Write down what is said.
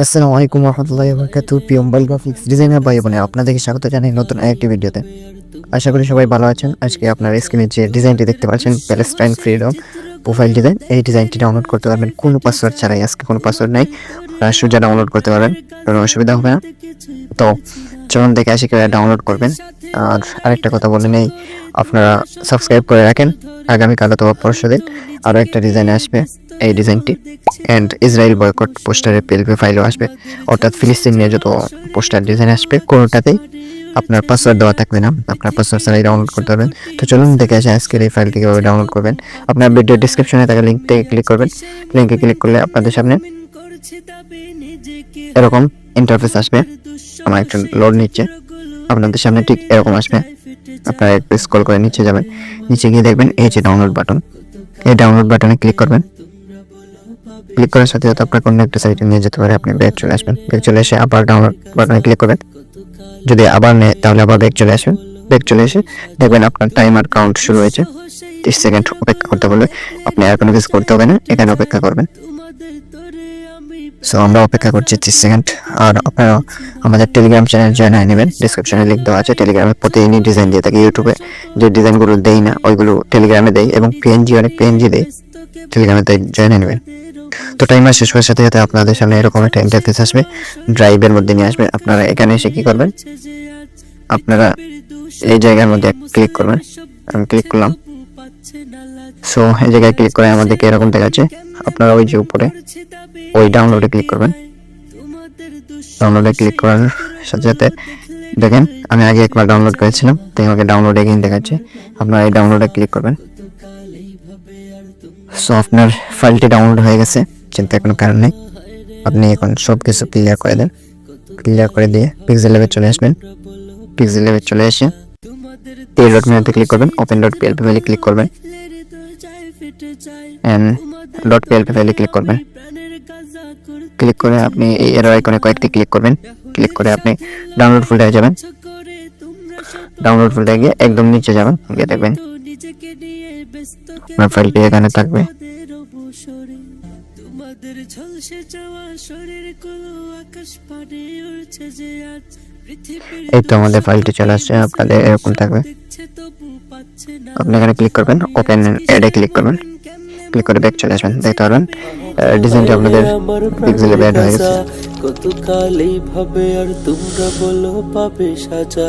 আসসালামু আলাইকুম রহমতুল্লাহ বরকাতু প্রিয় মোবাইল গ্রাফিক্স ডিজাইনার ভাই বোনে আপনাদেরকে স্বাগত জানাই নতুন আরেকটি ভিডিওতে। আশা করি সবাই ভালো আছেন। আজকে আপনার স্ক্রিনে যে ডিজাইনটি দেখতে পাচ্ছেন প্যালেস্টাইন ফ্রিডম প্রোফাইল ডিজাইন এই ডিজাইনটি ডাউনলোড করতে পারবেন। কোনো পাসওয়ার্ড ছাড়াই, আজকে কোনো পাসওয়ার্ড নাই। সোজা ডাউনলোড করতে পারবেন, কোনো অসুবিধা হবে না। তো চলুন দেখে আসি, কীভাবে ডাউনলোড করবেন। আর আরেকটা কথা বলে নেই, আপনারা সাবস্ক্রাইব করে রাখেন। আগামীকাল অথবা পরশু দিন আরও একটা ডিজাইন আসবে, এই ডিজাইনটি অ্যান্ড ইসরায়েল বয়কট পোস্টারের পিএলপি ফাইলও আসবে। অর্থাৎ ফিলিস্তিন নিয়ে যত পোস্টার ডিজাইন আসবে, কোনোটাতেই আপনার পাসওয়ার্ড দেওয়া থাকবে না। আপনার পাসওয়ার্ড ছাড়াই ডাউনলোড করতে পারবেন। তো চলুন দেখে আসে আজকের এই ফাইলটি কীভাবে ডাউনলোড করবেন। আপনার ভিডিও ডিসক্রিপশনে থাকা লিঙ্ক থেকে ক্লিক করবেন। লিঙ্কে ক্লিক করলে আপনাদের সামনে এরকম ইন্টারফেস আসবে। আমার একটু লোড নিচ্ছে। আপনাদের সামনে ঠিক এরকম আসবে। আপনারা একটু স্ক্রল করে নিচে যাবেন। নিচে গিয়ে দেখবেন এই যে ডাউনলোড বাটন এই ডাউনলোড বাটনে ক্লিক করবেন। ক্লিক করার সাথে সাথে আপনার কোনো একটা সাইটে নিয়ে যেতে পারে। আপনি ব্যাগ চলে আসবেন। ব্যাগ চলে এসে আবার ডাউনলোড বাটনে ক্লিক করবেন। যদি আবার নেয়, তাহলে আবার ব্যাগ চলে আসবেন। ব্যাগ চলে এসে দেখবেন আপনার টাইমার কাউন্ট শুরু হয়েছে। তিরিশ সেকেন্ড অপেক্ষা করতে বলবে আপনি আর কোনো কিছু করতে হবে না। এখানে অপেক্ষা করবেন। সো আমরা অপেক্ষা করছি তিরিশ সেকেন্ড। আর আপনারা আমাদের টেলিগ্রাম চ্যানেল জয়েন হয়ে নেবেন। ডিসক্রিপশনে লিঙ্ক দেওয়া আছে। টেলিগ্রামে প্রতিদিনই ডিজাইন দিয়ে থাকি ইউটিউবে যে ডিজাইনগুলো দেই না, ওইগুলো টেলিগ্রামে দেই এবং পিএনজি অনেক পিএনজি দেই। টেলিগ্রামে তাই জয়েন হয়ে নেবেন। তো টাইমার শেষ হওয়ার সাথে সাথে আপনাদের সামনে এরকম একটা ইন্টারফেস আসবে। ড্রাইভের মধ্যে নিয়ে আসবে। আপনারা এখানে এসে কি করবেন? আপনারা এই জায়গার মধ্যে ক্লিক করবেন। আমি ক্লিক করলাম। সো এই জায়গায় ক্লিক করে আমাদেরকে এরকম দেখাচ্ছে। আপনারা ওই যে উপরে, ওই ডাউনলোডে ক্লিক করবেন। ডাউনলোডে ক্লিক করার সাথে সাথে দেখেন, আমি আগে একবার ডাউনলোড করেছিলাম, তাই আমাকে ডাউনলোড এগেইন দেখাচ্ছে। আপনারা এই ডাউনলোডে ক্লিক করবেন। সো আপনার ফাইলটি ডাউনলোড হয়ে গেছে, চিন্তার কোনো কারণ নেই। আপনি এখন সব কিছু ক্লিয়ার করে দেন। ক্লিয়ার করে দিয়ে পিক্সেল লেভেল চলে আসবেন। পিক্সেল লেভেল চলে এসে টি ডট মেনুতে ক্লিক করবেন ওপেন ডট পিএলপি ফাইলে ক্লিক করবেন। ডট পিএলপি ফাইলে ক্লিক করবেন। ক্লিক করে আপনি এই এর আইকনে কয়েকটি ক্লিক করবেন। ক্লিক করে আপনি ডাউনলোড ফোল্ডারে যাবেন। ডাউনলোড ফোল্ডারে গিয়ে একদম নিচে যাবেন। গিয়ে দেখবেন আপনার ফাইলটি এখানে থাকবে। তোমাদের ঝলসে যাওয়া শরীরগুলো আকাশ পানে উড়ছে যে আজ। এই তো আমাদের ফাইলটি চলে আসছে। আপনাদের এরকম থাকবে। আপনি এখানে ক্লিক করবেন ওপেন এডে ক্লিক করবেন। ক্লিক করে ব্যাক চলে আসবেন, দেখতে পারবেন ডিজাইনটা আপনাদের পিক্সেলে ব্যাড হয়ে গেছে। কত কাল এইভাবে আর তোমরা বলো পাবে সাজা।